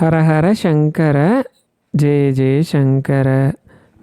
ஹரஹர சங்கர ஜெய ஜெய சங்கர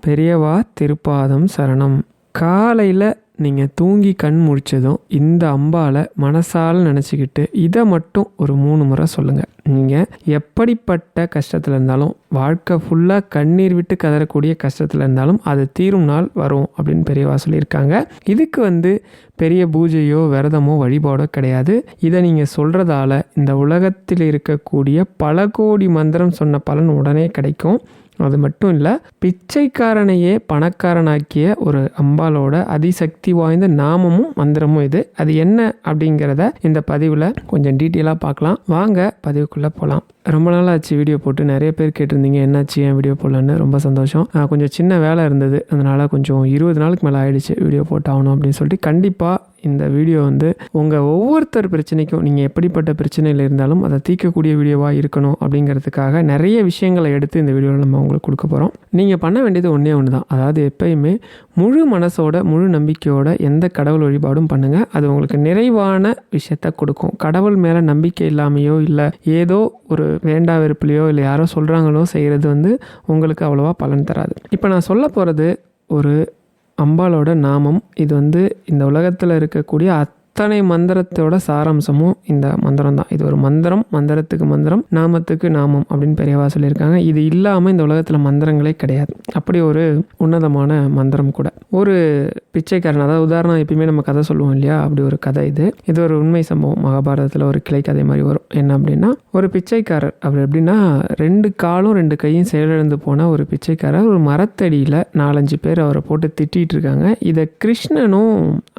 பெரியவா திருப்பாதம் சரணம். காலையில் நீங்கள் தூங்கி கண் முடித்ததும் இந்த அம்பாவை மனசால் நினச்சிக்கிட்டு இதை மட்டும் ஒரு மூணு முறை சொல்லுங்கள் நீங்கள் எப்படிப்பட்ட கஷ்டத்தில் இருந்தாலும் வாழ்க்கை ஃபுல்லாக கண்ணீர் விட்டு கதறக்கூடிய கஷ்டத்தில் இருந்தாலும் அது தீரும் நாள் வரும் அப்படின்னு பெரியவா சொல்லியிருக்காங்க. இதுக்கு வந்து பெரிய பூஜையோ விரதமோ வழிபாடோ கிடையாது. இதை நீங்கள் சொல்கிறதால இந்த உலகத்தில் இருக்கக்கூடிய பல கோடி மந்திரம் சொன்ன பலன் உடனே கிடைக்கும். அது மட்டும் இல்லை பிச்சைக்காரனையே பணக்காரனாக்கிய ஒரு அம்பாலோட அதிசக்தி வாய்ந்த நாமமும் மந்திரமும் இது. அது என்ன அப்படிங்கிறத இந்த பதிவில் கொஞ்சம் டீட்டெயிலாக பார்க்கலாம். வாங்க பதிவுக்குள்ளே போகலாம் ரொம்ப நாள் ஆச்சு வீடியோ போட்டு நிறைய பேர் கேட்டிருந்தீங்க என்னாச்சு ஏன் வீடியோ போடலான்னு? ரொம்ப சந்தோஷம். கொஞ்சம் சின்ன வேலை இருந்தது. அதனால் கொஞ்சம் இருபது நாளுக்கு மேலே ஆயிடுச்சு வீடியோ போட்டாகணும் அப்படின்னு சொல்லிட்டு. கண்டிப்பாக இந்த வீடியோ வந்து உங்கள் ஒவ்வொருத்தர் பிரச்சனைக்கும் நீங்கள் எப்படிப்பட்ட பிரச்சனையில் இருந்தாலும் அதை தீர்க்கக்கூடிய வீடியோவாக இருக்கணும் அப்படிங்கிறதுக்காக நிறைய விஷயங்களை எடுத்து இந்த வீடியோவில் நம்ம உங்களுக்கு கொடுக்க போகிறோம் நீங்கள் பண்ண வேண்டியது ஒன்றே ஒன்று தான். அதாவது எப்பயுமே முழு மனசோட முழு நம்பிக்கையோட எந்த கடவுள் வழிபாடும் பண்ணுங்கள் அது உங்களுக்கு நிறைவான விஷயத்த கொடுக்கும். கடவுள் மேலே நம்பிக்கை இல்லாமையோ இல்லை ஏதோ ஒரு வேண்டா வெறுப்புலையோ இல்லை யாரோ சொல்கிறாங்களோ செய்கிறது வந்து உங்களுக்கு அவ்வளோவா பலன் தராது. இப்போ நான் சொல்ல போகிறது ஒரு அம்பாலோட நாமம். இது வந்து இந்த உலகத்தில் இருக்கக்கூடிய அத்தனை மந்திரத்தோட சாராம்சமும் இந்த மந்திரம் தான் இது ஒரு மந்திரம் மந்திரத்துக்கு மந்திரம் நாமத்துக்கு நாமம் அப்படின்னு பெரியவா சொல்லியிருக்காங்க. இது இல்லாமல் இந்த உலகத்தில் மந்திரங்களே கிடையாது. அப்படி ஒரு உன்னதமான மந்திரம் கூட. ஒரு பிச்சைக்காரன் அதாவது உதாரணம் எப்பயுமே நம்ம கதை சொல்லுவோம் இல்லையா? அப்படி ஒரு கதை இது. இது ஒரு உண்மை சம்பவம். மகாபாரதத்தில் ஒரு கிளை கதை மாதிரி வரும். என்ன அப்படின்னா ஒரு பிச்சைக்காரர் அவர் எப்படின்னா ரெண்டு காலும் ரெண்டு கையும் செயலிழந்து போன ஒரு பிச்சைக்காரர் ஒரு மரத்தடியில் நாலஞ்சு பேர் அவரை போட்டு திட்டிகிட்டு இருக்காங்க. இதை கிருஷ்ணனும்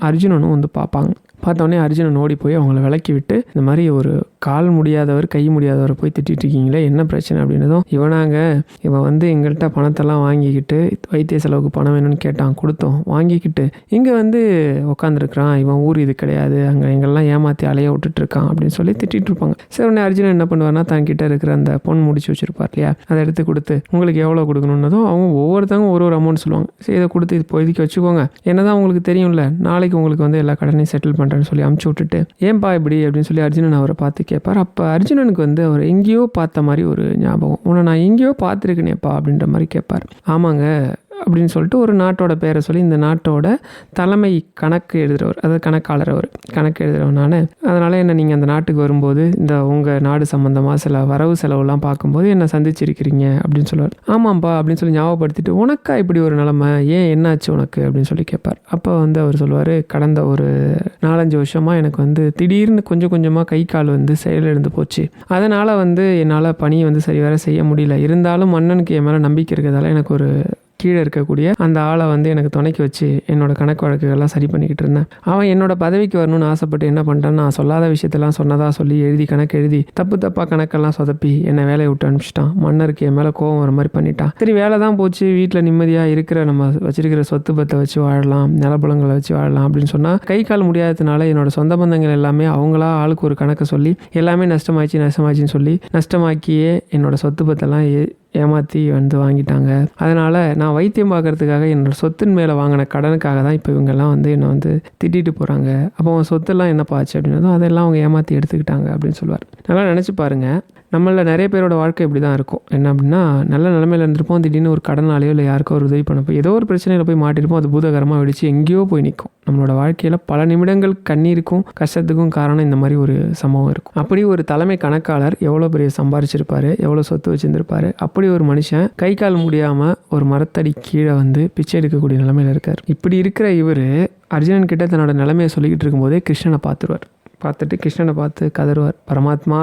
அர்ஜுனனும் வந்து பார்ப்பாங்க. பார்த்தோன்னே அர்ஜுனன் ஓடி போய் அவங்கள விளக்கி விட்டு இந்த மாதிரி ஒரு கால் முடியாதவர் கை முடியாதவரை போய் திட்டிகிட்டு இருக்கீங்களே என்ன பிரச்சனை அப்படின்னதும் இவனாங்க இவன் வந்து எங்கள்கிட்ட பணத்தெல்லாம் வாங்கிக்கிட்டு வைத்திய செலவுக்கு பணம் வேணும்னு கேட்டான் கொடுத்தோம் வாங்கிக்கிட்டு இங்கே வந்து உட்காந்துருக்குறான் இவன் ஊர் இது கிடையாது அங்கே எங்கெல்லாம் ஏமாற்றி அலைய விட்டுட்டு இருக்கான் அப்படின்னு சொல்லி திட்டிகிட்டு இருப்பாங்க சரி உடனே அர்ஜுனன் என்ன பண்ணுவார்னா தன்கிட்ட இருக்கிற அந்த பொன் முடிச்சு வச்சிருப்பார் இல்லையா அதை எடுத்து கொடுத்து உங்களுக்கு எவ்வளோ கொடுக்கணுன்னதும் அவங்க ஒவ்வொருத்தவங்க ஒரு ஒரு அமௌண்ட் சொல்லுவாங்க. சரி இதை கொடுத்து இது பொதுக்கி வச்சுக்கோங்க. என்னதான் உங்களுக்கு தெரியும்ல நாளைக்கு உங்களுக்கு வந்து எல்லா கடனையும் செட்டில் பண்ணுறேன்னு சொல்லி அமுச்சு விட்டுட்டு ஏன்பா இப்படி? அப்படின்னு சொல்லி அர்ஜுனன் அவரை பார்த்து கேட்பார். அப்போ அர்ஜுனனுக்கு வந்து அவர் எங்கேயோ பார்த்த மாதிரி ஒரு ஞாபகம். உன்னை நான் எங்கேயோ பார்த்துருக்கேனேப்பா அப்படின்ற மாதிரி கேட்பார். ஆமாங்க அப்படின்னு சொல்லிட்டு ஒரு நாட்டோட பேரை சொல்லி இந்த நாட்டோட தலைமை கணக்கு எழுதுகிறவர் அதாவது கணக்காளர் அவர் கணக்கு எழுதுகிறவர் நான். அதனால் என்ன நீங்கள் அந்த நாட்டுக்கு வரும்போது இந்த உங்கள் நாடு சம்மந்தமாக சில வரவு செலவுலாம் பார்க்கும்போது என்ன சந்திச்சிருக்கிறீங்க அப்படின்னு சொல்லுவார். ஆமாம்ப்பா அப்படின்னு சொல்லி ஞாபகப்படுத்திட்டு உனக்கா இப்படி ஒரு நிலமை? ஏன் என்னாச்சு உனக்கு? அப்படின்னு சொல்லி கேட்பார். அப்போ வந்து அவர் சொல்லுவார் கடந்த ஒரு நாலஞ்சு வருஷமாக எனக்கு வந்து திடீர்னு கொஞ்சம் கொஞ்சமாக கை கால் வந்து செயலிழந்து போச்சு. அதனால் வந்து என்னால் பணியை வந்து சரிவர செய்ய முடியல. இருந்தாலும் மன்னனுக்கு என் மேலே நம்பிக்கை இருக்கிறதால எனக்கு ஒரு கீழே இருக்கக்கூடிய அந்த ஆளை வந்து எனக்கு துணைக்கி வச்சு என்னோட கணக்கு வழக்குகள்லாம் சரி பண்ணிக்கிட்டு இருந்தேன். அவன் என்னோட பதவிக்கு வரணும்னு ஆசைப்பட்டு என்ன பண்ணிட்டான் நான் சொல்லாத விஷயத்தெல்லாம் சொன்னதாக சொல்லி எழுதி கணக்கு எழுதி தப்பு தப்பாக கணக்கெல்லாம் சொதப்பி என்னை வேலையை விட்டு அனுப்பிச்சிட்டான். மன்னருக்கு என் மேலே கோவம் வர மாதிரி பண்ணிட்டான். சரி வேலை தான் போச்சு. வீட்டில் நிம்மதியாக இருக்கிற நம்ம வச்சிருக்கிற சொத்து பத்தை வச்சு வாழலாம் நிலப்பழங்களை வச்சு வாழலாம் அப்படின்னு சொன்னால் கை கால் முடியாததுனால என்னோட சொந்த பந்தங்கள் எல்லாமே அவங்களா ஆளுக்கு ஒரு கணக்கை சொல்லி எல்லாமே நஷ்டமாச்சு நஷ்டமாச்சுன்னு சொல்லி நஷ்டமாக்கியே என்னோட சொத்து பத்தெல்லாம் ஏ ஏமாற்றி வந்து வாங்கிட்டாங்க. அதனால் நான் வைத்தியம் பார்க்கறதுக்காக என்னோட சொத்தின் மேலே வாங்கின கடனுக்காக தான் இப்போ இவங்கெல்லாம் வந்து என்னை வந்து திட்டிட்டு போகிறாங்க அப்போ அவன் சொத்தெல்லாம் என்னப்பாச்சு ஆச்சு அப்படின்னதும் அதெல்லாம் அவங்க ஏமாற்றி எடுத்துக்கிட்டாங்க அப்படின்னு சொல்லுவார். நல்லா நினச்சி பாருங்கள் நம்மளில் நிறைய பேரோட வாழ்க்கை இப்படி தான் இருக்கும். என்ன அப்படின்னா நல்ல நிலமையில இருந்திருப்போம். திடீர்னு ஒரு கடனாலேயோ இல்லை யாருக்கோ ஒரு உதவி பண்ணப்போ ஏதோ ஒரு பிரச்சனையில் போய் மாட்டிருப்போம். அது பூதகரமாக வெடிச்சு எங்கேயோ போய் நிற்கும். நம்மளோட வாழ்க்கையில் பல நிமிடங்கள் கண்ணீருக்கும் கஷ்டத்துக்கும் காரணம் இந்த மாதிரி ஒரு சம்பவம் இருக்கும். அப்படி ஒரு தலைமை கணக்காளர் எவ்வளோ பெரிய சம்பாரிச்சிருப்பாரு? எவ்வளோ சொத்து வச்சுருந்துருப்பாரு? அப்படி ஒரு மனுஷன் கை கால் முடியாமல் ஒரு மரத்தடி கீழே வந்து பிச்சை எடுக்கக்கூடிய நிலமையில இருக்கார். இப்படி இருக்கிற இவர் அர்ஜுனன் கிட்ட தன்னோட நிலைமையை சொல்லிக்கிட்டு இருக்கும்போதே கிருஷ்ணனை பார்த்துருவார். பார்த்துட்டு கிருஷ்ணனை பார்த்து கதருவார் பரமாத்மா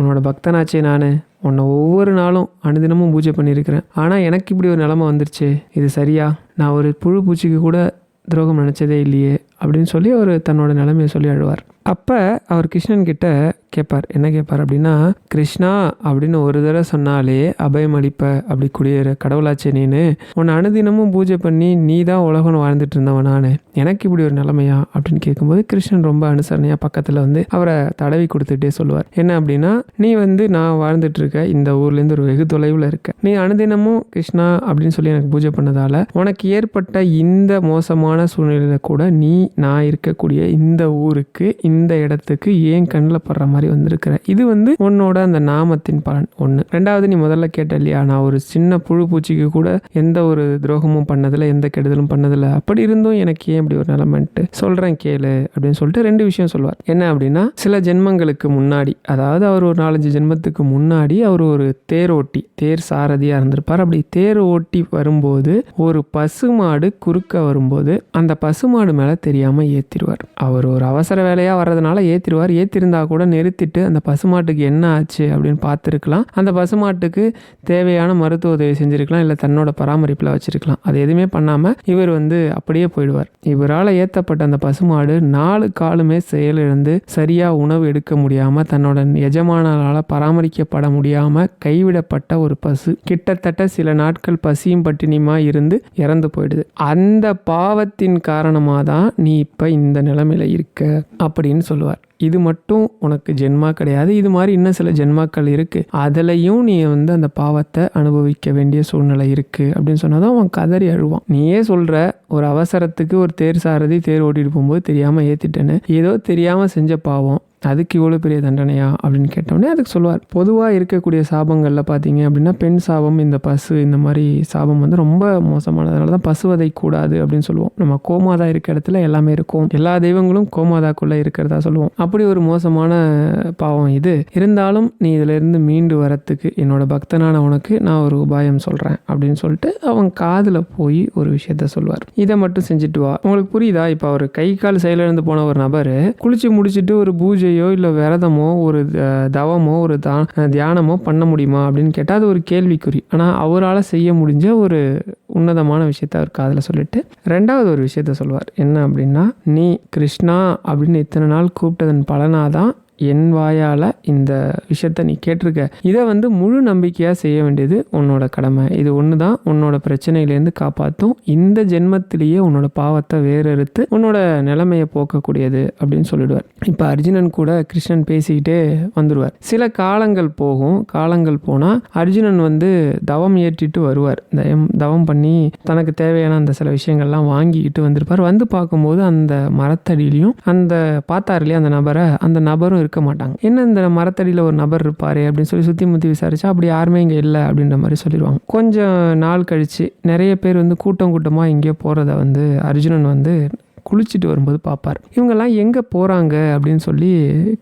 உன்னோட பக்தனாச்சே நான். உன்னை ஒவ்வொரு நாளும் அனுதினமும் பூஜை பண்ணியிருக்கிறேன். ஆனால் எனக்கு இப்படி ஒரு நிலமை வந்துருச்சு. இது சரியா? நான் ஒரு புழு பூச்சிக்கு கூட துரோகம் நினச்சதே இல்லையே. அப்படின்னு சொல்லி அவர் தன்னோட நிலைமையை சொல்லி அழுவார். அப்போ அவர் கிருஷ்ணன் கிட்ட கேட்பார் என்ன கேட்பார் அப்படின்னா கிருஷ்ணா அப்படின்னு ஒரு தடவை சொன்னாலே அபயம் அளிப்ப அப்படி குடியேற கடவுளாச்சே நீனு. உன்னை அனுதினமும் பூஜை பண்ணி நீ தான் உலகம் வாழ்ந்துட்டு இருந்தவன் நான். எனக்கு இப்படி ஒரு நிலைமையா? அப்படின்னு கேட்கும்போது கிருஷ்ணன் ரொம்ப அனுசரணையாக பக்கத்தில் வந்து அவரை தடவி கொடுத்துட்டே சொல்லுவார். என்ன அப்படின்னா நீ வந்து நான் வாழ்ந்துட்டு இருக்க இந்த ஊர்லேருந்து ஒரு வெகு தொலைவில் இருக்க. நீ அனுதினமும் கிருஷ்ணா அப்படின்னு சொல்லி எனக்கு பூஜை பண்ணதால உனக்கு ஏற்பட்ட இந்த மோசமான சூழ்நிலையில கூட நீ நான் இருக்கக்கூடிய இந்த ஊருக்கு இந்த இடத்துக்கு ஏன் கண்ணில் படுற மாதிரி வந்திருக்கிற? இது வந்து உன்னோட அந்த நாமத்தின் பலன். ஒன்று ரெண்டாவது நீ முதல்ல கேட்ட இல்லையா நான் ஒரு சின்ன புழு பூச்சிக்கு கூட எந்த ஒரு துரோகமும் பண்ணதில்லை எந்த கெடுதலும் பண்ணதில்லை. அப்படி இருந்தும் எனக்கு ஏன் இப்படி ஒரு நிலமன்ட்டு சொல்கிறேன் கேளு அப்படின்னு சொல்லிட்டு ரெண்டு விஷயம் சொல்லுவார். என்ன அப்படின்னா சில ஜென்மங்களுக்கு முன்னாடி அதாவது அவர் ஒரு நாலஞ்சு ஜென்மத்துக்கு முன்னாடி அவர் ஒரு தேர் ஓட்டி தேர் சாரதியாக இருந்திருப்பார். அப்படி தேர் ஓட்டி வரும்போது ஒரு பசுமாடு குறுக்க வரும்போது அந்த பசுமாடு மேலே தெரியும். தெரியாமல் ஏற்றிடுவார் அவர் ஒரு அவசர வேலையாக வர்றதுனால ஏற்றிடுவார் ஏற்றிருந்தா கூட நிறுத்திட்டு அந்த பசுமாட்டுக்கு என்ன ஆச்சு அப்படின்னு பார்த்துருக்கலாம். அந்த பசுமாட்டுக்கு தேவையான மருத்துவ உதவி செஞ்சுருக்கலாம். இல்லை தன்னோட பராமரிப்பில் வச்சுருக்கலாம். அது எதுவுமே பண்ணாமல் இவர் வந்து அப்படியே போயிடுவார். இவரால் ஏற்றப்பட்ட அந்த பசுமாடு நாலு காலுமே செயலிழந்து சரியாக உணவு எடுக்க முடியாமல் தன்னோட எஜமானரால் பராமரிக்கப்பட முடியாமல் கைவிடப்பட்ட ஒரு பசு. கிட்டத்தட்ட சில நாட்கள் பசியும் பட்டினியுமா இருந்து இறந்து போயிடுது. அந்த பாவத்தின் காரணமாக தான் நீ இப்போ இந்த நிலமையில் இருக்க அப்படின்னு சொல்லுவார். இது மட்டும் உனக்கு ஜென்மா கிடையாது. இது மாதிரி இன்னும் சில ஜென்மாக்கள் இருக்குது அதுலேயும் நீ வந்து அந்த பாவத்தை அனுபவிக்க வேண்டிய சூழ்நிலை இருக்குது அப்படின்னு சொன்னதும் அவன் கதறி அழுவான். நீயே சொல்கிற ஒரு அவசரத்துக்கு ஒரு தேர் சாரதி தேர் ஓட்டிட்டு போகும்போது தெரியாமல் ஏற்றிட்டேன்னு ஏதோ தெரியாமல் செஞ்ச பாவம். அதுக்கு இவ்வளோ பெரிய தண்டனையா அப்படின்னு கேட்டோடனே அதுக்கு சொல்லுவார். பொதுவாக இருக்கக்கூடிய சாபங்களில் பார்த்தீங்க அப்படின்னா பெண் சாபம் இந்த பசு இந்த மாதிரி சாபம் வந்து ரொம்ப மோசமானதுனால தான் பசுவதை கூடாது அப்படின்னு சொல்லுவோம். நம்ம கோமாதா இருக்க இடத்துல எல்லாமே இருக்கும். எல்லா தெய்வங்களும் கோமாதாக்குள்ளே இருக்கிறதா சொல்லுவோம். அப்படி ஒரு மோசமான பாவம் இது. இருந்தாலும் நீ இதிலிருந்து மீண்டு வரத்துக்கு என்னோட பக்தனான உனக்கு நான் ஒரு உபாயம் சொல்கிறேன் அப்படின்னு சொல்லிட்டு அவன் காதில் போய் ஒரு விஷயத்த சொல்லுவார். இதை மட்டும் செஞ்சுட்டு வா. உங்களுக்கு புரியுதா? இப்போ அவர் கை கால் செயலிழந்து போன ஒரு நபர் குளிச்சு முடிச்சுட்டு ஒரு பூஜை பூஜையோ இல்லை விரதமோ ஒரு த- தவமோ ஒரு தா தியானமோ பண்ண முடியுமா அப்படின்னு கேட்டால் அது ஒரு கேள்விக்குறி. ஆனால் அவரால் செய்ய முடிஞ்ச ஒரு உன்னதமான விஷயத்த அவர் காதில் சொல்லிட்டு. ரெண்டாவது ஒரு விஷயத்த சொல்லுவார் என்ன அப்படின்னா நீ கிருஷ்ணா அப்படின்னு இத்தனை நாள் கூப்பிட்டதன் பலனாதான் என் வாயால் இந்த விஷயத்த நீ கேட்டிருக்க. இதை வந்து முழு நம்பிக்கையாக செய்ய வேண்டியது உன்னோட கடமை. இது ஒன்று தான் உன்னோட பிரச்சனையிலேருந்து காப்பாற்றும் இந்த ஜென்மத்திலேயே உன்னோட பாவத்தை வேறறுத்து உன்னோட நிலைமையை போக்கக்கூடியது அப்படின்னு சொல்லிடுவார். இப்போ அர்ஜுனன் கூட கிருஷ்ணன் பேசிக்கிட்டே வந்துடுவார் சில காலங்கள் போகும். காலங்கள் போனால் அர்ஜுனன் வந்து தவம் ஏற்றிட்டு வருவார். தயம் தவம் பண்ணி தனக்கு தேவையான அந்த சில விஷயங்கள்லாம் வாங்கிக்கிட்டு வந்திருப்பார். வந்து பார்க்கும்போது அந்த மரத்தடியிலையும் அந்த பார்த்தார் இல்லையா அந்த நபரை அந்த நபரும் இருக்க மாட்டாங்க. என்ன இந்த மரத்தடியில் ஒரு நபர் இருப்பார்? அப்படின்னு சொல்லி சுற்றி முற்றி விசாரிச்சா அப்படி யாருமே இங்கே இல்லை அப்படின்ற மாதிரி சொல்லிடுவாங்க கொஞ்சம் நாள் கழித்து நிறைய பேர் வந்து கூட்டம் கூட்டமாக எங்கேயோ போகிறத வந்து அர்ஜுனன் வந்து குளிச்சுட்டு வரும்போது பார்ப்பார் இவங்கெல்லாம் எங்கே போகிறாங்க அப்படின்னு சொல்லி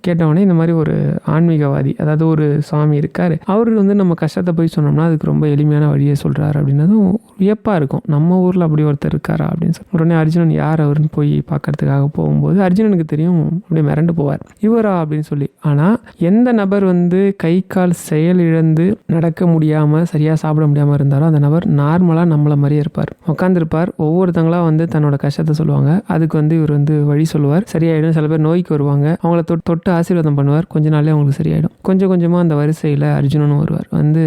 கேட்டவொடனே இந்த மாதிரி ஒரு ஆன்மீகவாதி அதாவது ஒரு சாமி இருக்கார். அவர் வந்து நம்ம கஷ்டத்தை போய் சொன்னோம்னா அதுக்கு ரொம்ப எளிமையான வழியை சொல்கிறாரு அப்படின்னதும் வியப்பாக இருக்கும். நம்ம ஊரில் அப்படி ஒருத்தர் இருக்காரா? அப்படின்னு சொல்லி. உடனே அர்ஜுனன் யார் அவருன்னு போய் பார்க்கறதுக்காக போகும்போது அர்ஜுனனுக்கு தெரியும் அப்படியே மிரண்டு போவார். இவரா? அப்படின்னு சொல்லி. ஆனால் எந்த நபர் வந்து கை கால் செயல் இழந்து நடக்க முடியாமல் சரியாக சாப்பிட முடியாமல் இருந்தாலும் அந்த நபர் நார்மலாக நம்மளை மாதிரியே இருப்பார். உட்காந்துருப்பார் ஒவ்வொருத்தங்களாக வந்து தன்னோட கஷ்டத்தை சொல்லுவாங்க. அதுக்கு வந்து இவர் வந்து வழி சொல்லுவார். சரியாயிடும். சில பேர் நோய்க்கு வருவாங்க. அவங்கள தொட்டு தொட்டு ஆசீர்வாதம் பண்ணுவார். கொஞ்ச நாளே அவங்களுக்கு சரியாயிடும். கொஞ்சம் கொஞ்சமாக அந்த வரிசையில் அர்ஜுனனும் வருவார். வந்து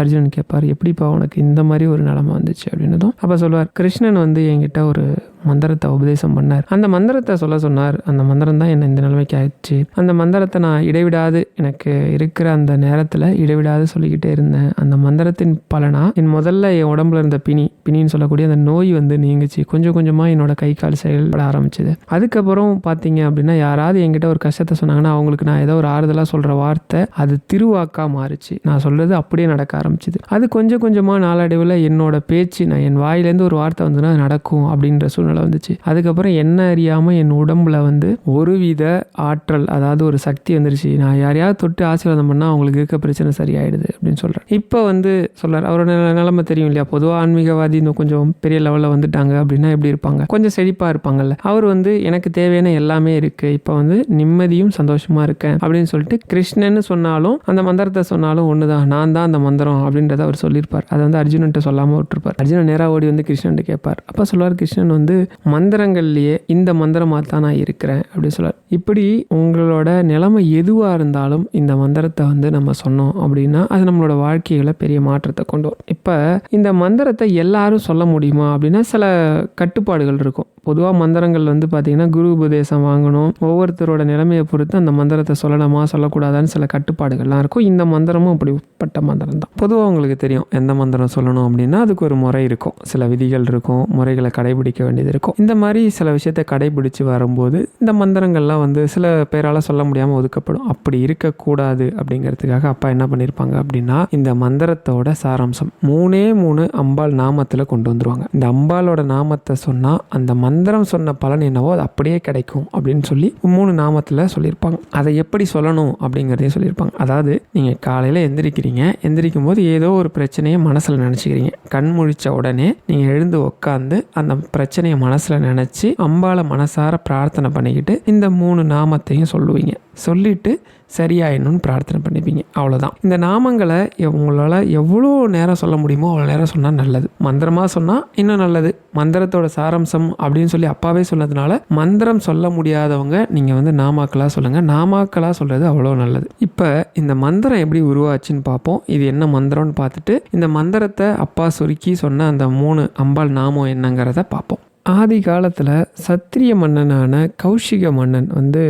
அர்ஜுனன் கேட்பார் எப்படிப்பா உனக்கு இந்த மாதிரி ஒரு நிலமை வந்துச்சு? அப்படின்னதும் அப்போ சொல்லுவார். கிருஷ்ணன் வந்து என்கிட்ட ஒரு மந்திரத்தை உபதேசம் பண்ணார். அந்த மந்திரத்தை சொல்ல சொன்னார். அந்த மந்திரம் தான் என்னை இந்த நிலைமைக்கு ஆயிடுச்சு அந்த மந்திரத்தை நான் இடைவிடாது எனக்கு இருக்கிற அந்த நேரத்தில் இடைவிடாது சொல்லிக்கிட்டே இருந்தேன். அந்த மந்திரத்தின் பலனா என் முதல்ல என் உடம்புல இருந்த பிணி பிணின்னு சொல்லக்கூடிய அந்த நோய் வந்து நீங்குச்சு. கொஞ்சம் கொஞ்சமாக என்னோட கை கால் செயல்பட ஆரம்பிச்சது. அதுக்கப்புறம் பார்த்தீங்க அப்படின்னா யாராவது என்கிட்ட ஒரு கஷ்டத்தை சொன்னாங்கன்னா அவங்களுக்கு நான் ஏதோ ஒரு ஆறுதலாக சொல்கிற வார்த்தை அது திருவாக்கா மாறுச்சு. நான் சொல்கிறது அப்படியே நடக்க ஆரம்பிச்சிது. அது கொஞ்சம் கொஞ்சமாக நாளடைவில் என்னோட பேச்சு நான் என் வாயிலேருந்து ஒரு வார்த்தை வந்துன்னா அது நடக்கும் அப்படின்ற சூழ்நிலை வந்துச்சு. அதுக்கப்புறம் என்ன அறியாமல் என் உடம்புல வந்து ஒருவித ஆற்றல் அதாவது ஒரு சக்தி வந்துருச்சு. நான் யாரையாவது தொட்டு ஆசீர்வாதம் பண்ணால் அவங்களுக்கு இருக்க பிரச்சனை சரியாயிடுது அப்படின்னு சொல்கிறேன் இப்போ வந்து சொல்கிறார் அவரோட நிலைமை தெரியும் இல்லையா? பொதுவாக ஆன்மீகவாதி இன்னும் கொஞ்சம் பெரிய லெவலில் வந்துட்டாங்க அப்படின்னா எப்படி இருப்பாங்க? கொஞ்சம் செழிப்பாக இருப்பாங்கல்ல. அவர் வந்து எனக்கு தேவையான எல்லாமே இருக்குது இப்போ வந்து நிம்மதியும் சந்தோஷமாக இருக்கேன் அப்படின்னு சொல்லிட்டு கிருஷ்ணன்னு சொன்னாலும் அந்த மந்திரத்தை சொன்னாலும் ஒன்று தான் நான் தான் அந்த மந்திரம் அப்படின்றத அவர் சொல்லியிருப்பார். அதை வந்து அர்ஜுனன்ட்ட சொல்லாமல் விட்டுருப்பார். அர்ஜுனன் நேராக ஓடி வந்து கிருஷ்ணன்ட்ட கேட்பார். அப்போ சொல்லுவார் கிருஷ்ணன் வந்து மந்திரங்கள்லேயே இந்த மந்திரமாக தான் நான் இருக்கிறேன் அப்படின்னு சொல்லுவார் இப்படி உங்களோட நிலைமை எதுவாக இருந்தாலும் இந்த மந்திரத்தை வந்து நம்ம சொன்னோம் அப்படின்னா அது நம்மளோட வாழ்க்கையில் பெரிய மாற்றத்தை கொண்டு வரும். இப்போ இந்த மந்திரத்தை எல்லாரும் சொல்ல முடியுமா அப்படின்னா சில கட்டுப்பாடுகள் இருக்கும். பொதுவாக மந்திரங்கள் வந்து பார்த்திங்கன்னா குரு உபதேசம் வாங்கணும். ஒவ்வொருத்தரோட நிலைமையை பொறுத்து அந்த மந்திரத்தை சொல்லலாமா சொல்லக்கூடாதான்னு சில கட்டுப்பாடுகள்லாம் இருக்கும். இந்த மந்திரமும் அப்படிப்பட்ட மந்திரம் தான் பொதுவாக உங்களுக்கு தெரியும் எந்த மந்திரம் சொல்லணும் அப்படின்னா அதுக்கு ஒரு முறை இருக்கும். சில விதிகள் இருக்கும் முறைகளை கடைபிடிக்க வேண்டியது இருக்கும். இந்த மாதிரி சில விஷயத்தை கடைபிடிச்சு வரும்போது இந்த மந்திரங்கள்லாம் வந்து சில பேரால் சொல்ல முடியாமல் ஒதுக்கப்படும். அப்படி இருக்கக்கூடாது அப்படிங்கிறதுக்காக அப்பா என்ன பண்ணியிருப்பாங்க அப்படின்னா இந்த மந்திரத்தோட சாராம்சம். மூணே மூணு அம்பாள் நாமத்தில் கொண்டு வந்துருவாங்க. இந்த அம்பாளோட நாமத்தை சொன்னால் அந்த மந்திரம் சொன்ன பலன் என்னவோ அது அப்படியே கிடைக்கும் அப்படின்னு சொல்லி மூணு நாமத்தில் சொல்லியிருப்பாங்க. அதை எப்படி சொல்லணும் அப்படிங்கிறதையும் சொல்லியிருப்பாங்க. அதாவது நீங்கள் காலையில் எந்திரிக்கிறீங்க. எந்திரிக்கும் போது ஏதோ ஒரு பிரச்சனையை மனசில் நினச்சிக்கிறீங்க. கண் முழிச்ச உடனே நீங்கள் எழுந்து உட்காந்து அந்த பிரச்சனையை மனசில் நினச்சி அம்பாளை மனசார பிரார்த்தனை பண்ணிக்கிட்டு இந்த மூணு நாமத்தையும் சொல்லுவீங்க. சொல்லிட்டு சரியாயிடணும்னு பிரார்த்தனை பண்ணிப்பீங்க. அவ்வளோதான் இந்த நாமங்களை உங்களால் எவ்வளோ நேரம் சொல்ல முடியுமோ அவ்வளோ நேரம் சொன்னால் நல்லது. மந்திரமாக சொன்னால் இன்னும் நல்லது. மந்திரத்தோட சாரம்சம் அப்படின்னு சொல்லி அப்பாவே சொன்னதுனால மந்திரம் சொல்ல முடியாதவங்க நீங்கள் வந்து நாமாக்களாக சொல்லுங்கள் நாமாக்களாக சொல்கிறது அவ்வளோ நல்லது. இப்போ இந்த மந்திரம் எப்படி உருவாச்சுன்னு பார்ப்போம். இது என்ன மந்திரம்னு பார்த்துட்டு இந்த மந்திரத்தை அப்பா சுருக்கி சொன்ன அந்த மூணு அம்பாள் நாமம் என்னங்கிறத பார்ப்போம். ஆதி காலத்தில் சத்திரிய மன்னனான கௌஷிக மன்னன் வந்து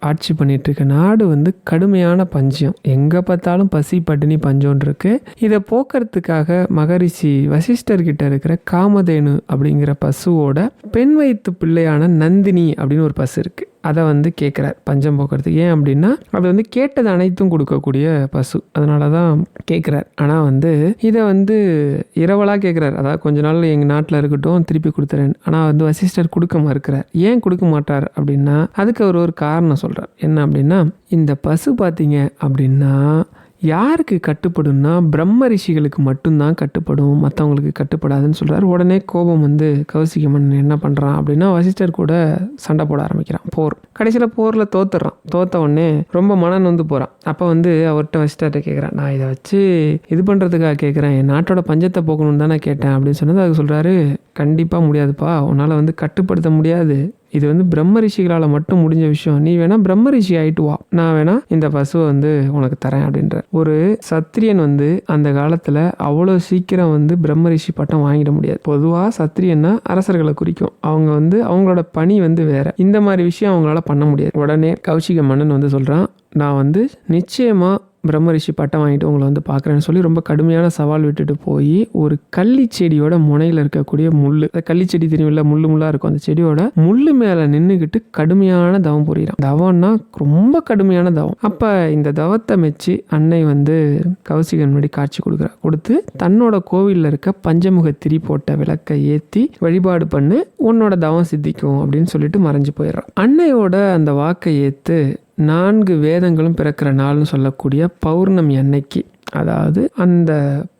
ஆட்சி பண்ணிட்டு இருக்க நாடு வந்து கடுமையான பஞ்சம். எங்கே பார்த்தாலும் பசி பட்டினி பஞ்சம்னு இருக்கு. இதை போக்குறதுக்காக மகரிஷி வசிஷ்டர்கிட்ட இருக்கிற காமதேனு அப்படிங்கிற பசுவோட பெண் வயிற்று பிள்ளையான நந்தினி அப்படின்னு ஒரு பசு இருக்கு. அதை வந்து கேட்குறார் பஞ்சம் போக்குறதுக்கு. ஏன் அப்படின்னா அது வந்து கேட்டது அனைத்தும் கொடுக்கக்கூடிய பசு. அதனால தான் கேட்குறார். ஆனால் வந்து இதை வந்து இரவலாக கேட்குறாரு. அதாவது கொஞ்ச நாள் எங்கள் நாட்டில் இருக்கட்டும் திருப்பி கொடுத்துறேன். ஆனால் வந்து வசிஷ்டர் கொடுக்க மறுக்கிறார். ஏன் கொடுக்க மாட்டார் அப்படின்னா அதுக்கு அவர் ஒரு காரணம் சொல்கிறார் என்ன அப்படின்னா இந்த பசு பார்த்தீங்க அப்படின்னா யாருக்கு கட்டுப்படும்னா பிரம்ம ரிஷிகளுக்கு மட்டும்தான் கட்டுப்படும் மற்றவங்களுக்கு கட்டுப்படாதுன்னு சொல்கிறார் உடனே கோபம் வந்து கௌசிகமன் என்ன பண்ணுறான் அப்படின்னா வசிஷ்டர் கூட சண்டை போட ஆரம்பிக்கிறான் போர். கடைசியில் போரில் தோத்துடுறான் தோத்த உடனே ரொம்ப மனம் வந்து போகிறான் அப்போ வந்து அவர்கிட்ட வசிஷ்டர்கிட்ட கேட்குறான் நான் இதை வச்சு இது பண்ணுறதுக்காக கேட்குறேன் என் நாட்டோட பஞ்சத்தை போக்கணும்னு தானே கேட்டேன். அப்படின்னு சொன்னது அதுக்கு சொல்கிறாரு கண்டிப்பாக முடியாதுப்பா. உன்னால் வந்து கட்டுப்படுத்த முடியாது. இது வந்து பிரம்ம ரிஷிகளால் மட்டும் முடிஞ்ச விஷயம். நீ வேணா பிரம்ம ரிஷி ஆயிட்டு வா. நான் வேணா இந்த பசுவை வந்து உனக்கு தரேன் அப்படின்ற. ஒரு சத்திரியன் வந்து அந்த காலத்தில் அவ்வளோ சீக்கிரம் வந்து பிரம்ம ரிஷி பட்டம் வாங்கிட முடியாது. பொதுவாக சத்திரியன்னா அரசர்களை குறிக்கும். அவங்க வந்து அவங்களோட பணி வந்து வேற. இந்த மாதிரி விஷயம் அவங்களால பண்ண முடியாது. உடனே கௌஷிக மன்னன் வந்து சொல்கிறான் நான் வந்து நிச்சயமாக பிரம்ம ரிஷி பட்டம் வாங்கிட்டு உங்களை வந்து பார்க்குறேன்னு சொல்லி ரொம்ப கடுமையான சவால் விட்டுட்டு போய் ஒரு கள்ளி செடியோட முனையில் இருக்கக்கூடிய முள் அந்த கள்ளி செடி தெரியும்ல முள்ளு முள்ளாக இருக்கும். அந்த செடியோட முள்ளு மேலே நின்றுக்கிட்டு கடுமையான தவம் புரியிறான். தவம்னா ரொம்ப கடுமையான தவம். அப்போ இந்த தவத்தை மெச்சு அன்னை வந்து கௌசிகன் முன்னாடி காட்சி கொடுக்குறா. கொடுத்து தன்னோட கோவிலில் இருக்க பஞ்சமுக திரி போட்ட விளக்கை ஏற்றி வழிபாடு பண்ணு உன்னோட தவம் சித்திக்கும் அப்படின்னு சொல்லிட்டு மறைஞ்சு போயிடுறான். அன்னையோட அந்த வாக்கை ஏற்று நான்கு வேதங்களும் பிறக்கிற நாள்னு சொல்லக்கூடிய பௌர்ணமி அன்னைக்கு அதாவது அந்த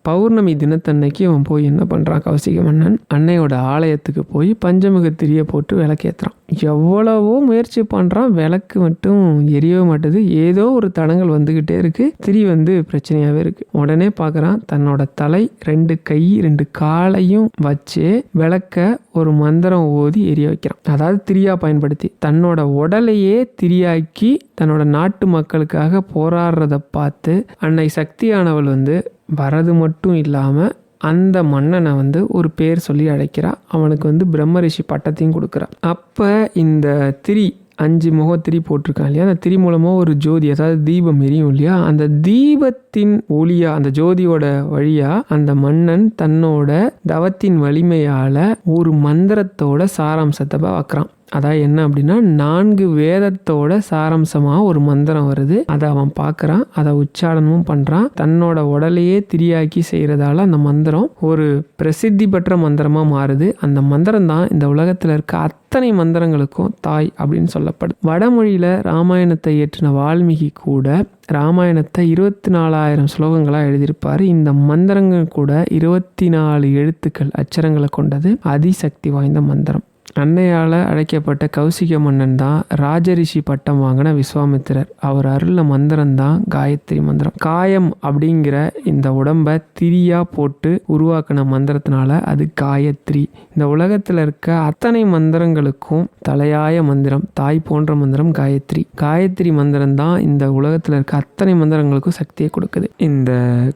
பௌர்ணமி தினத்தன்னைக்கு அவன் போய் என்ன பண்ணுறான் கௌசிக மன்னன்? அன்னையோட ஆலயத்துக்கு போய் பஞ்சமுக திரியை போட்டு விளக்கேற்றுறான் எவ்வளவோ முயற்சி பண்ணுறான் விளக்கு மட்டும் எரியவே மாட்டுது. ஏதோ ஒரு தடங்கள் வந்துக்கிட்டே இருக்குது திரி வந்து பிரச்சனையாகவே இருக்குது உடனே பார்க்குறான் தன்னோட தலை ரெண்டு கை ரெண்டு காலையும் வச்சு விளக்க ஒரு மந்திரம் ஓதி எரிய வைக்கிறான். அதாவது திரியா பயன்படுத்தி தன்னோட உடலையே திரியாக்கி தன்னோட நாட்டு மக்களுக்காக போராடுறத பார்த்து அன்னை சக்தியானவள் வந்து வரது மட்டும் இல்லாமல் அந்த மன்னனை வந்து ஒரு பேர் சொல்லி அழைக்கிறா. அவனுக்கு வந்து பிரம்மரிஷி பட்டத்தையும் கொடுக்குறா. அப்போ இந்த திரி அஞ்சு முகத்திரி போட்டிருக்கான் இல்லையா? அந்த திரி மூலமாக ஒரு ஜோதி அதாவது தீபம் எரியும் இல்லையா? அந்த தீபத்தின் ஒளியா அந்த ஜோதியோட வழியா அந்த மன்னன் தன்னோட தவத்தின் வலிமையால் ஒரு மந்திரத்தோட சாராம்சத்தை பார்க்குறான். அதான் என்ன அப்படின்னா நான்கு வேதத்தோட சாரம்சமாக ஒரு மந்திரம் வருது. அதை அவன் பார்க்குறான் அதை உச்சாரணமும் பண்ணுறான் தன்னோட உடலையே திரியாக்கி செய்கிறதால அந்த மந்திரம் ஒரு பிரசித்தி பெற்ற மந்திரமாக மாறுது. அந்த மந்திரம் தான் இந்த உலகத்தில் இருக்க அத்தனை மந்திரங்களுக்கும் தாய் அப்படின்னு சொல்லப்படுது. வடமொழியில் ராமாயணத்தை ஏற்றின வால்மீகி கூட ராமாயணத்தை இருபத்தி நாலாயிரம் ஸ்லோகங்களாக எழுதியிருப்பார். இந்த மந்திரங்கள் கூட இருபத்தி நாலு எழுத்துக்கள் அச்சரங்களை கொண்டது. அதிசக்தி வாய்ந்த மந்திரம். அன்னையால் அழைக்கப்பட்ட கௌசிக மன்னன் தான் ராஜரிஷி பட்டம் வாங்கின விஸ்வாமித்திரர். அவர் அருள மந்திரம் தான் காயத்ரி மந்திரம். காயம் அப்படிங்கிற இந்த உடம்பை திரியா போட்டு உருவாக்கின மந்திரத்தினால அது காயத்ரி. இந்த உலகத்தில் இருக்க அத்தனை மந்திரங்களுக்கும் தலையாய மந்திரம் தாய் போன்ற மந்திரம் காயத்ரி. காயத்ரி மந்திரம் தான் இந்த உலகத்தில் இருக்க அத்தனை மந்திரங்களுக்கும் சக்தியை கொடுக்குது. இந்த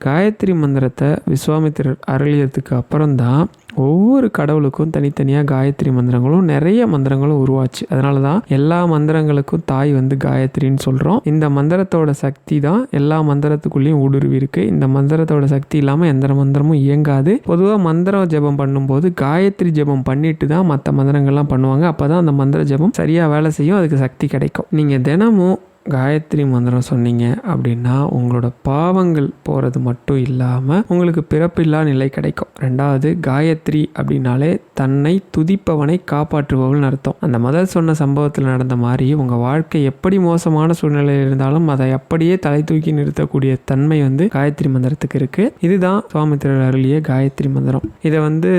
காயத்ரி மந்திரத்தை விஸ்வாமித்திரர் அருளியதுக்கு அப்புறம் தான் ஒவ்வொரு கடவுளுக்கும் தனித்தனியாக காயத்ரி மந்திரங்களும் நிறைய மந்திரங்களும் உருவாச்சு. அதனால தான் எல்லா மந்திரங்களுக்கும் தாய் வந்து காயத்ரின்னு சொல்கிறோம் இந்த மந்திரத்தோட சக்தி தான் எல்லா மந்திரத்துக்குள்ளேயும் ஊடுருவி இருக்கு இந்த மந்திரத்தோட சக்தி இல்லாமல் எந்த மந்திரமும் இயங்காது. பொதுவாக மந்திரம் ஜெபம் பண்ணும்போது காயத்ரி ஜெபம் பண்ணிட்டு தான் மற்ற மந்திரங்கள்லாம் பண்ணுவாங்க. அப்போ தான் அந்த மந்திர ஜெபம் சரியாக வேலை செய்யும். அதுக்கு சக்தி கிடைக்கும். நீங்கள் தினமும் காயத்ரி மந்திரம் சொன்னீங்க அப்படின்னா உங்களோட பாவங்கள் போகிறது மட்டும் இல்லாமல் உங்களுக்கு பிறப்பில்லா நிலை கிடைக்கும். ரெண்டாவது காயத்ரி அப்படின்னாலே தன்னை துதிப்பவனை காப்பாற்றுபவள்னு அர்த்தம். அந்த முதல் சொன்ன சம்பவத்தில் நடந்த மாதிரி உங்கள் வாழ்க்கை எப்படி மோசமான சூழ்நிலையில் இருந்தாலும் அதை அப்படியே தலை தூக்கி நிறுத்தக்கூடிய தன்மை வந்து காயத்ரி மந்திரத்துக்கு இருக்குது இதுதான் சுவாமித்திரர் அருளிய காயத்ரி மந்திரம். இதை வந்து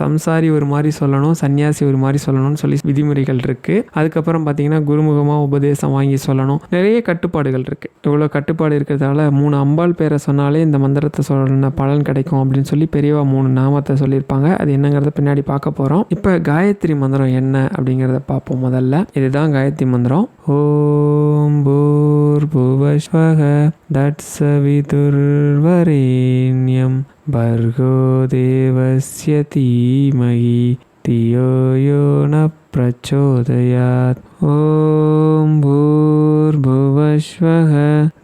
சம்சாரி ஒரு மாதிரி சொல்லணும் சன்னியாசி ஒரு மாதிரி சொல்லணும்னு சொல்லி விதிமுறைகள் இருக்குது அதுக்கப்புறம் பார்த்தீங்கன்னா குருமுகமாக உபதேசம் வாங்கி சொல்லணும். நிறைய கட்டுப்பாடுகள் இருக்குது இவ்வளோ கட்டுப்பாடு இருக்கிறதால மூணு அம்பாள் பேரை சொன்னாலே இந்த மந்திரத்தை சொன்ன பலன் கிடைக்கும் அப்படின்னு சொல்லி பெரியவா மூணு நாமத்தை சொல்லியிருப்பாங்க. அது என்னங்கிறத பின்னாடி பார்க்க போகிறோம் இப்போ காயத்ரி மந்திரம் என்ன அப்படிங்கிறத பார்ப்போம் முதல்ல. இதுதான் காயத்ரி மந்திரம். ஓம் பூர் புவஸ்வக தட்சவிதுர்வரேண்யம் பர்கோ தேவஸ்ய தீமகி தியோ யோ ந பிரச்சோதயாத் ஓம் भूर्भुवस्वः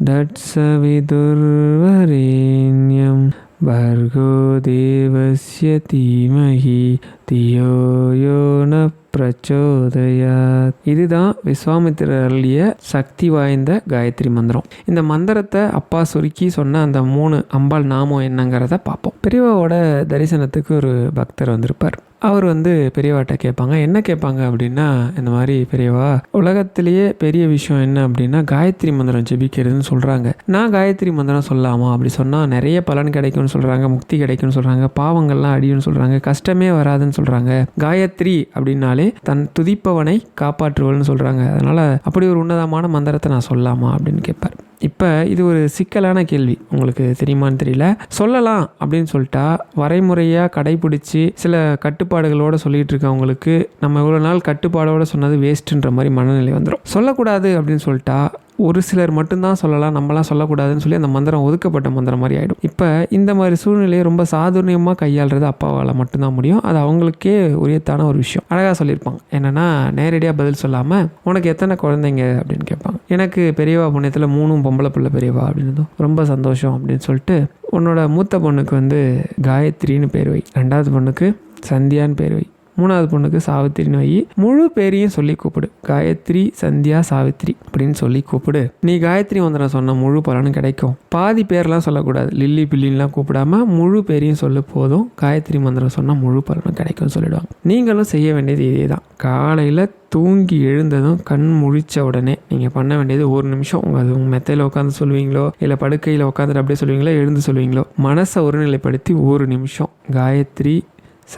दट्सविदुर्वरेण्यं भर्गो देवस्य धीमहि தியோ யோ ந பிரச்சோதயாத் இதுதான் விஸ்வாமித்திரர் அருளிய சக்தி வாய்ந்த காயத்ரி மந்திரம் இந்த மந்திரத்தை அப்பா சுருக்கி சொன்ன அந்த மூணு அம்பாள் நாமம் என்னங்கிறத பார்ப்போம் பெரியவாவோட தரிசனத்துக்கு ஒரு பக்தர் வந்திருப்பார் அவர் வந்து பெரியவாட்ட கேட்பாங்க என்ன கேட்பாங்க? அப்படின்னா இந்த மாதிரி பெரியவா உலகத்திலேயே பெரிய விஷயம் என்ன அப்படின்னா காயத்ரி மந்திரம் ஜெபிக்கிறதுன்னு சொல்கிறாங்க நான் காயத்ரி மந்திரம் சொல்லலாமா அப்படி சொன்னால் நிறைய பலன் கிடைக்கும்னு சொல்கிறாங்க முக்தி கிடைக்கும்னு சொல்கிறாங்க பாவங்கள்லாம் அடியும்னு சொல்கிறாங்க கஷ்டமே வராதுன்னு சொல்கிறாங்க காயத்ரி அப்படின்னாலே தன் துதிப்பவனை காப்பாற்றுவல்னு சொல்கிறாங்க அதனால் அப்படி ஒரு உன்னதமான மந்திரத்தை நான் சொல்லலாமா அப்படின்னு கேட்பார். இப்போ இது ஒரு சிக்கலான கேள்வி. உங்களுக்கு தெரியுமான்னு தெரியல. சொல்லலாம் அப்படின்னு சொல்லிட்டா வரைமுறையாக கடைபிடிச்சி சில கட்டுப்பாடுகளோடு சொல்லிகிட்டு இருக்கவங்களுக்கு நம்ம இவ்வளோ நாள் கட்டுப்பாடோடு சொன்னது வேஸ்ட்டுன்ற மாதிரி மனநிலை வந்துடும் சொல்லக்கூடாது அப்படின்னு சொல்லிட்டா ஒரு சிலர் மட்டும்தான் சொல்லலாம் நம்மலாம் சொல்லக்கூடாதுன்னு சொல்லி அந்த மந்திரம் ஒதுக்கப்பட்ட மந்திரம் மாதிரி ஆகிடும் இப்போ இந்த மாதிரி சூழ்நிலையை ரொம்ப சாதுரியமாக கையாளுறது அப்பாவால் மட்டும்தான் முடியும். அது அவங்களுக்கே உரியத்தான ஒரு விஷயம். அழகாக சொல்லியிருப்பாங்க. என்னென்னா நேரடியாக பதில் சொல்லாமல் உனக்கு எத்தனை குழந்தைங்க? அப்படின்னு கேட்பாங்க. எனக்கு பெரியவா புண்ணியத்தில் மூணும் பொம்பளை பிள்ளை பெரியவா? அப்படின்னு ரொம்ப சந்தோஷம் அப்படின்னு சொல்லிட்டு உன்னோட மூத்த பொண்ணுக்கு வந்து காயத்ரின்னு பேர் வை. ரெண்டாவது பொண்ணுக்கு சந்தியான்னு பேர் வை. மூணாவது பொண்ணுக்கு சாவித்திரின்னு வை முழு பேரையும் சொல்லி கூப்பிடு. காயத்ரி சந்தியா சாவித்ரி அப்படின்னு சொல்லி கூப்பிடு. நீ காயத்ரி மந்திரம் சொன்ன முழு பலனும் கிடைக்கும். பாதி பேர்லாம் சொல்லக்கூடாது. லில்லி பில்லின்லாம் கூப்பிடாம முழு பேரையும் சொல்ல போதும். காயத்ரி மந்திரம் சொன்னால் முழு பலனும் கிடைக்கும்னு சொல்லிடுவாங்க. நீங்களும் செய்ய வேண்டியது இதே தான் காலையில் தூங்கி எழுந்ததும் கண் முழிச்ச உடனே நீங்கள் பண்ண வேண்டியது ஒரு நிமிஷம். உங்கள் அது உங்கள் மெத்தையில் உட்காந்து சொல்லுவீங்களோ இல்லை படுக்கையில் உட்காந்துட்டு அப்படியே சொல்லுவீங்களோ எழுந்து சொல்லுவீங்களோ மனசை ஒருநிலைப்படுத்தி ஒரு நிமிஷம். காயத்ரி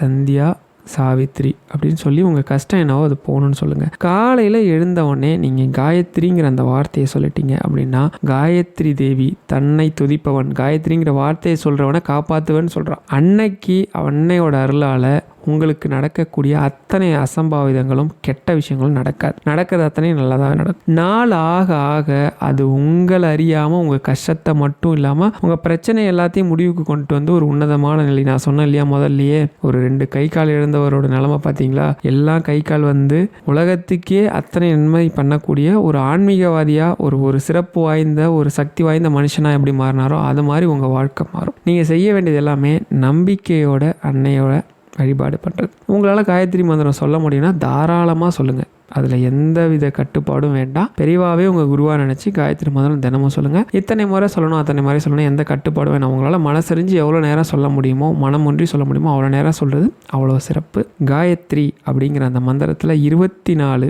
சந்தியா சாவித்ரி அப்படின்னு சொல்லி உங்கள் கஷ்டம் என்னவோ அது போகணும்னு சொல்லுங்கள் காலையில் எழுந்தவுடனே நீங்கள் காயத்ரிங்கிற அந்த வார்த்தையை சொல்லிட்டீங்க அப்படின்னா காயத்ரி தேவி தன்னை துதிப்பவன். காயத்ரிங்கிற வார்த்தையை சொல்கிறவனை காப்பாற்றுவன் சொல்கிறான் அன்னைக்கு அன்னையோட அருளால் உங்களுக்கு நடக்கக்கூடிய அத்தனை அசம்பாவிதங்களும் கெட்ட விஷயங்களும் நடக்காது. நடக்கிறது அத்தனையும் நல்லதாக நடக்கும். நாள் ஆக ஆக அது உங்களை அறியாமல் உங்கள் கஷ்டத்தை மட்டும் இல்லாமல் உங்கள் பிரச்சனை எல்லாத்தையும் முடிவுக்கு கொண்டு வந்து ஒரு உன்னதமான நிலை. நான் சொன்னேன் இல்லையா முதல்லையே ஒரு ரெண்டு கை கால் இழந்தவரோட நிலமை பார்த்தீங்களா? எல்லாம் கை கால் வந்து உலகத்துக்கே அத்தனை நன்மை பண்ணக்கூடிய ஒரு ஆன்மீகவாதியாக ஒரு ஒரு சிறப்பு வாய்ந்த ஒரு சக்தி வாய்ந்த மனுஷனாக எப்படி மாறினாரோ அது மாதிரி உங்கள் வாழ்க்கை மாறும். நீங்கள் செய்ய வேண்டியது எல்லாமே நம்பிக்கையோட அன்னையோட வழிபாடு பண்ணுறது உங்களால் காயத்ரி மந்திரம் சொல்ல முடியும்னா தாராளமாக சொல்லுங்கள் அதில் எந்த வித கட்டுப்பாடும் வேண்டாம். பெரியவாவே உங்கள் குருவாக நினச்சி காயத்ரி மந்திரம் தினமும் சொல்லுங்கள் இத்தனை முறை சொல்லணும் அத்தனை முறை சொல்லணும் எந்த கட்டுப்பாடும் வேணாம் உங்களால் மனசறிஞ்சு எவ்வளோ நேரம் சொல்ல முடியுமோ மனம் ஒன்றி சொல்ல முடியுமோ அவ்வளோ நேரம் சொல்கிறது அவ்வளோ சிறப்பு. காயத்ரி அப்படிங்கிற அந்த மந்திரத்தில் இருபத்தி நாலு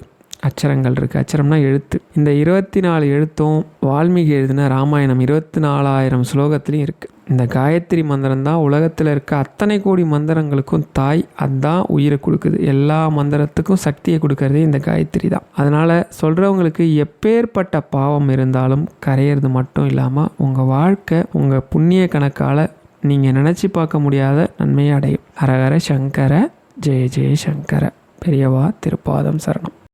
அச்சரங்கள் இருக்குது அச்சரம்னா எழுத்து. இந்த இருபத்தி நாலு எழுத்தும் வால்மீகி எழுதின ராமாயணம் இருபத்தி நாலாயிரம் ஸ்லோகத்துலேயும் இருக்குது இந்த காயத்ரி மந்திரம் தான் உலகத்தில் இருக்க அத்தனை கோடி மந்திரங்களுக்கும் தாய் அதுதான் உயிரை கொடுக்குது. எல்லா மந்திரத்துக்கும் சக்தியை கொடுக்கறதே இந்த காயத்ரி தான். அதனால் சொல்கிறவங்களுக்கு எப்பேற்பட்ட பாவம் இருந்தாலும் கரையிறது மட்டும் இல்லாமல் உங்கள் வாழ்க்கை உங்கள் புண்ணிய கணக்கால் நீங்கள் நினச்சி பார்க்க முடியாத நன்மையை அடையும். ஹரஹர சங்கர ஜெய ஜெய சங்கர. பெரியவா திருப்பாதம் சரணம்.